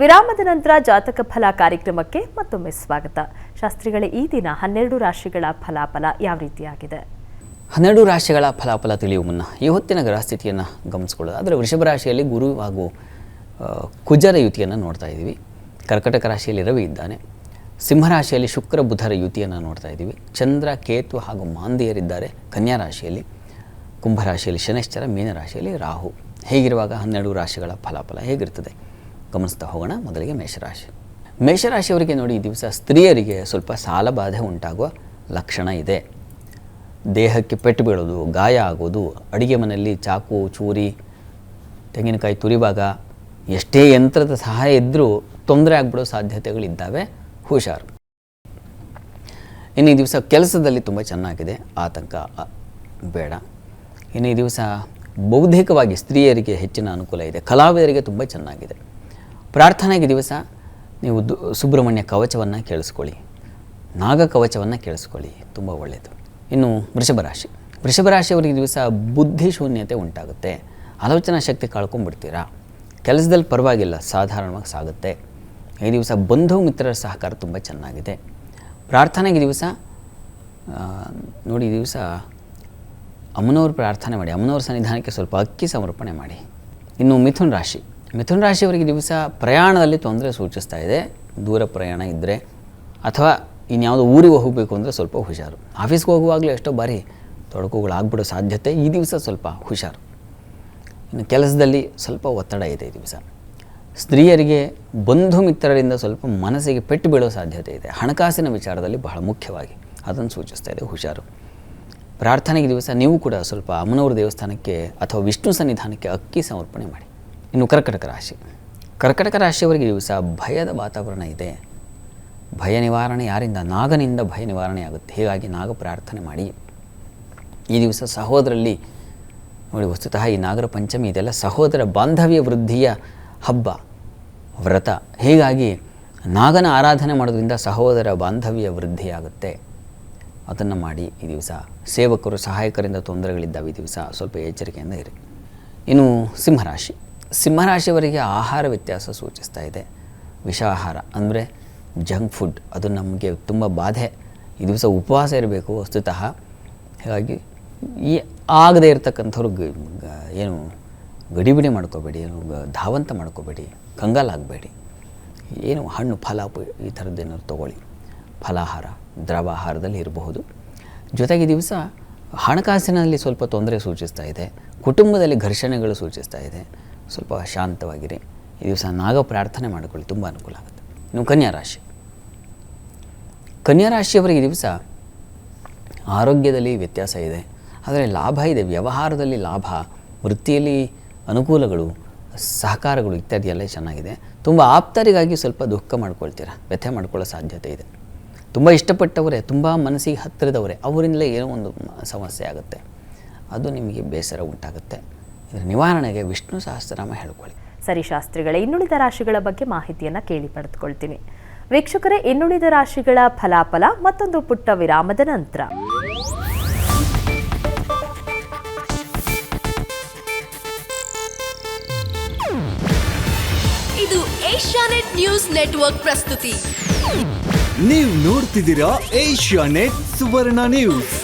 ವಿರಾಮದ ನಂತರ ಜಾತಕ ಫಲ ಕಾರ್ಯಕ್ರಮಕ್ಕೆ ಮತ್ತೊಮ್ಮೆ ಸ್ವಾಗತ. ಶಾಸ್ತ್ರಿಗಳೇ, ಈ ದಿನ ಹನ್ನೆರಡು ರಾಶಿಗಳ ಫಲಾಫಲ ಯಾವ ರೀತಿಯಾಗಿದೆ? ಹನ್ನೆರಡು ರಾಶಿಗಳ ಫಲಾಫಲ ತಿಳಿಯುವ ಮುನ್ನ ಈ ಹೊತ್ತಿನ ಗ್ರಹಸ್ಥಿತಿಯನ್ನು ಗಮನಿಸ್ಕೊಳ್ಳೋದು. ಆದರೆ ವೃಷಭ ರಾಶಿಯಲ್ಲಿ ಗುರು ಹಾಗೂ ಕುಜರ ಯುತಿಯನ್ನು ನೋಡ್ತಾ ಇದ್ದೀವಿ. ಕರ್ಕಟಕ ರಾಶಿಯಲ್ಲಿ ರವಿ ಇದ್ದಾನೆ. ಸಿಂಹರಾಶಿಯಲ್ಲಿ ಶುಕ್ರ, ಬುಧರ ಯುತಿಯನ್ನು ನೋಡ್ತಾ ಇದ್ದೀವಿ. ಚಂದ್ರ, ಕೇತು ಹಾಗೂ ಮಾಂದಿಯರಿದ್ದಾರೆ ಕನ್ಯಾ ರಾಶಿಯಲ್ಲಿ. ಕುಂಭರಾಶಿಯಲ್ಲಿ ಶನಿಶ್ಚರ ಮೀನರಾಶಿಯಲ್ಲಿ ರಾಹು. ಹೇಗಿರುವಾಗ ಹನ್ನೆರಡು ರಾಶಿಗಳ ಫಲಾಫಲ ಹೇಗಿರ್ತದೆ? ಗಮನಿಸ್ತಾ ಹೋಗೋಣ. ಮೊದಲಿಗೆ ಮೇಷರಾಶಿ. ಮೇಷರಾಶಿಯವರಿಗೆ ನೋಡಿ, ಈ ದಿವಸ ಸ್ತ್ರೀಯರಿಗೆ ಸ್ವಲ್ಪ ಸಾಲಬಾಧೆ ಉಂಟಾಗುವ ಲಕ್ಷಣ ಇದೆ. ದೇಹಕ್ಕೆ ಪೆಟ್ಟು ಬೀಳೋದು, ಗಾಯ ಆಗೋದು, ಅಡುಗೆ ಮನೆಯಲ್ಲಿ ಚಾಕು, ಚೂರಿ, ತೆಂಗಿನಕಾಯಿ ತುರಿವಾಗ ಎಷ್ಟೇ ಯಂತ್ರದ ಸಹಾಯ ಇದ್ದರೂ ತೊಂದರೆ ಆಗ್ಬಿಡೋ ಸಾಧ್ಯತೆಗಳಿದ್ದಾವೆ. ಹುಷಾರು. ಇನ್ನು ಈ ದಿವಸ ಕೆಲಸದಲ್ಲಿ ತುಂಬ ಚೆನ್ನಾಗಿದೆ. ಆತಂಕ ಬೇಡ. ಇನ್ನು ಈ ದಿವಸ ಬೌದ್ಧಿಕವಾಗಿ ಸ್ತ್ರೀಯರಿಗೆ ಹೆಚ್ಚಿನ ಅನುಕೂಲ ಇದೆ. ಕಲಾವಿದರಿಗೆ ತುಂಬ ಚೆನ್ನಾಗಿದೆ. ಪ್ರಾರ್ಥನೆಗೆ ದಿವಸ ನೀವು ಸುಬ್ರಹ್ಮಣ್ಯ ಕವಚವನ್ನು ಕೇಳಿಸ್ಕೊಳ್ಳಿ. ನಾಗ ಕವಚವನ್ನು ಕೇಳಿಸ್ಕೊಳ್ಳಿ. ತುಂಬ ಒಳ್ಳೆಯದು ಇನ್ನು ವೃಷಭ ರಾಶಿ. ವೃಷಭ ರಾಶಿಯವರಿಗೆ ದಿವಸ ಬುದ್ಧಿ ಶೂನ್ಯತೆ ಉಂಟಾಗುತ್ತೆ. ಆಲೋಚನಾ ಶಕ್ತಿ ಕಳ್ಕೊಂಡ್ಬಿಡ್ತೀರಾ? ಕೆಲಸದಲ್ಲಿ ಪರವಾಗಿಲ್ಲ, ಸಾಧಾರಣವಾಗಿ ಸಾಗುತ್ತೆ. ಈ ದಿವಸ ಬಂಧು ಮಿತ್ರರ ಸಹಕಾರ ತುಂಬ ಚೆನ್ನಾಗಿದೆ. ಪ್ರಾರ್ಥನೆಗೆ ದಿವಸ ನೋಡಿ ದಿವಸ ಅಮ್ಮನವ್ರ ಪ್ರಾರ್ಥನೆ ಮಾಡಿ, ಅಮ್ಮನವ್ರ ಸನ್ನಿಧಾನಕ್ಕೆ ಸ್ವಲ್ಪ ಅಕ್ಕಿ ಸಮರ್ಪಣೆ ಮಾಡಿ. ಇನ್ನು ಮಿಥುನ್ ರಾಶಿ. ಮಿಥುನ್ ರಾಶಿಯವರಿಗೆ ದಿವಸ ಪ್ರಯಾಣದಲ್ಲಿ ತೊಂದರೆ ಸೂಚಿಸ್ತಾ ಇದೆ. ದೂರ ಪ್ರಯಾಣ ಇದ್ದರೆ ಅಥವಾ ಇನ್ಯಾವುದೋ ಊರಿಗೆ ಹೋಗಬೇಕು ಅಂದರೆ ಸ್ವಲ್ಪ ಹುಷಾರು. ಆಫೀಸ್ಗೆ ಹೋಗುವಾಗಲೂ ಎಷ್ಟೋ ಬಾರಿ ತೊಡಕುಗಳಾಗ್ಬಿಡೋ ಸಾಧ್ಯತೆ ಈ ದಿವಸ ಸ್ವಲ್ಪ ಹುಷಾರು. ಇನ್ನು ಕೆಲಸದಲ್ಲಿ ಸ್ವಲ್ಪ ಒತ್ತಡ ಇದೆ ಈ ದಿವಸ. ಸ್ತ್ರೀಯರಿಗೆ, ಬಂಧು ಮಿತ್ರರಿಂದ ಸ್ವಲ್ಪ ಮನಸ್ಸಿಗೆ ಪೆಟ್ಟು ಬೀಳೋ ಸಾಧ್ಯತೆ ಇದೆ. ಹಣಕಾಸಿನ ವಿಚಾರದಲ್ಲಿ ಬಹಳ ಮುಖ್ಯವಾಗಿ ಅದನ್ನು ಸೂಚಿಸ್ತಾ ಇದೆ ಹುಷಾರು. ಪ್ರಾರ್ಥನೆಗೆ ದಿವಸ ನೀವು ಕೂಡ ಸ್ವಲ್ಪ ಅಮ್ಮನವ್ರ ದೇವಸ್ಥಾನಕ್ಕೆ ಅಥವಾ ವಿಷ್ಣು ಸನ್ನಿಧಾನಕ್ಕೆ ಅಕ್ಕಿ ಸಮರ್ಪಣೆ ಮಾಡಿ. ಇನ್ನು ಕರ್ಕಟಕ ರಾಶಿ. ಕರ್ಕಟಕ ರಾಶಿಯವರಿಗೆ ದಿವಸ ಭಯದ ವಾತಾವರಣ ಇದೆ. ಭಯ ನಿವಾರಣೆ ಯಾರಿಂದ? ನಾಗನಿಂದ ಭಯ ನಿವಾರಣೆ ಆಗುತ್ತೆ. ಹೀಗಾಗಿ ನಾಗ ಪ್ರಾರ್ಥನೆ ಮಾಡಿ. ಈ ದಿವಸ ಸಹೋದರಲ್ಲಿ ನೋಡಿ ವಸ್ತುತಃ ಈ ನಾಗರ ಪಂಚಮಿ ಇದೆಲ್ಲ ಸಹೋದರ ಬಾಂಧವ್ಯ ವೃದ್ಧಿಯ ಹಬ್ಬ, ವ್ರತ. ಹೀಗಾಗಿ ನಾಗನ ಆರಾಧನೆ ಮಾಡೋದ್ರಿಂದ ಸಹೋದರ ಬಾಂಧವ್ಯ ವೃದ್ಧಿಯಾಗುತ್ತೆ ಅದನ್ನು ಮಾಡಿ ಈ ದಿವಸ. ಸೇವಕರು, ಸಹಾಯಕರಿಂದ ತೊಂದರೆಗಳಿದ್ದಾವೆ ಈ ದಿವಸ. ಸ್ವಲ್ಪ ಎಚ್ಚರಿಕೆಯಿಂದ ಇರಿ. ಇನ್ನು ಸಿಂಹರಾಶಿ. ಸಿಂಹರಾಶಿಯವರಿಗೆ ಆಹಾರ ವ್ಯತ್ಯಾಸ ಸೂಚಿಸ್ತಾ ಇದೆ. ವಿಷ ಆಹಾರ, ಅಂದರೆ ಜಂಕ್ ಫುಡ್, ಅದು ನಮಗೆ ತುಂಬ ಬಾಧೆ. ಈ ದಿವಸ ಉಪವಾಸ ಇರಬೇಕು ವಸ್ತುತಃ. ಹೀಗಾಗಿ ಈ ಆಗದೇ ಇರತಕ್ಕಂಥವ್ರು ಏನು ಗಡಿಬಿಡಿ ಮಾಡ್ಕೋಬೇಡಿ, ಏನು ಧಾವಂತ ಮಾಡ್ಕೋಬೇಡಿ ಕಂಗಾಲಾಗಬೇಡಿ ಏನು ಹಣ್ಣು, ಫಲ ಈ ಥರದ್ದೇನಾದ್ರು ತೊಗೊಳ್ಳಿ. ಫಲಾಹಾರ, ದ್ರವಾಹಾರದಲ್ಲಿ ಇರಬಹುದು. ಜೊತೆಗೆ ದಿವಸ ಹಣಕಾಸಿನಲ್ಲಿ ಸ್ವಲ್ಪ ತೊಂದರೆ ಸೂಚಿಸ್ತಾ ಇದೆ. ಕುಟುಂಬದಲ್ಲಿ ಘರ್ಷಣೆಗಳು ಸೂಚಿಸ್ತಾ ಇದೆ. ಸ್ವಲ್ಪ ಶಾಂತವಾಗಿರಿ. ಈ ದಿವಸ ನಾಗ ಪ್ರಾರ್ಥನೆ ಮಾಡಿಕೊಳ್ಳಿ, ತುಂಬ ಅನುಕೂಲ ಆಗುತ್ತೆ. ನೀವು ಕನ್ಯಾ ರಾಶಿ. ಕನ್ಯಾ ರಾಶಿಯವರಿಗೆ ಈ ದಿವಸ ಆರೋಗ್ಯದಲ್ಲಿ ವ್ಯತ್ಯಾಸ ಇದೆ. ಆದರೆ ಲಾಭ ಇದೆ. ವ್ಯವಹಾರದಲ್ಲಿ ಲಾಭ, ವೃತ್ತಿಯಲ್ಲಿ ಅನುಕೂಲಗಳು, ಸಹಕಾರಗಳು ಇತ್ಯಾದಿ ಎಲ್ಲ ಚೆನ್ನಾಗಿದೆ. ತುಂಬ ಆಪ್ತರಿಗಾಗಿ ಸ್ವಲ್ಪ ದುಃಖ ಮಾಡ್ಕೊಳ್ತೀರಾ? ವ್ಯಥೆ ಮಾಡ್ಕೊಳ್ಳೋ ಸಾಧ್ಯತೆ ಇದೆ. ತುಂಬ ಇಷ್ಟಪಟ್ಟವರೇ, ತುಂಬ ಮನಸ್ಸಿಗೆ ಹತ್ತಿರದವರೇ, ಅವರಿಂದಲೇ ಏನೋ ಒಂದು ಸಮಸ್ಯೆ ಆಗುತ್ತೆ. ಅದು ನಿಮಗೆ ಬೇಸರ ಉಂಟಾಗುತ್ತೆ. ನಿವಾರಣೆಗೆ ವಿಷ್ಣು ಸಹಸ್ರನಾಮ ಹೇಳ್ಕೊಳ್ಳಿ. ಸರಿ ಶಾಸ್ತ್ರಿಗಳೇ ಇನ್ನುಳಿದ ರಾಶಿಗಳ ಬಗ್ಗೆ ಮಾಹಿತಿಯನ್ನು ಕೇಳಿ ಪಡೆದುಕೊಳ್ತೀನಿ. ವೀಕ್ಷಕರೇ ಇನ್ನುಳಿದ ರಾಶಿಗಳ ಫಲಾಫಲ ಮತ್ತೊಂದು ಪುಟ್ಟ ವಿರಾಮದ ನಂತರ. ಇದು ಏಷ್ಯಾನೆಟ್ ನ್ಯೂಸ್ ನೆಟ್ವರ್ಕ್ ಪ್ರಸ್ತುತಿ. ನೀವು ನೋಡ್ತಿದ್ದೀರಾ ಏಷ್ಯಾ ನೆಟ್ ಸುವರ್ಣ ನ್ಯೂಸ್.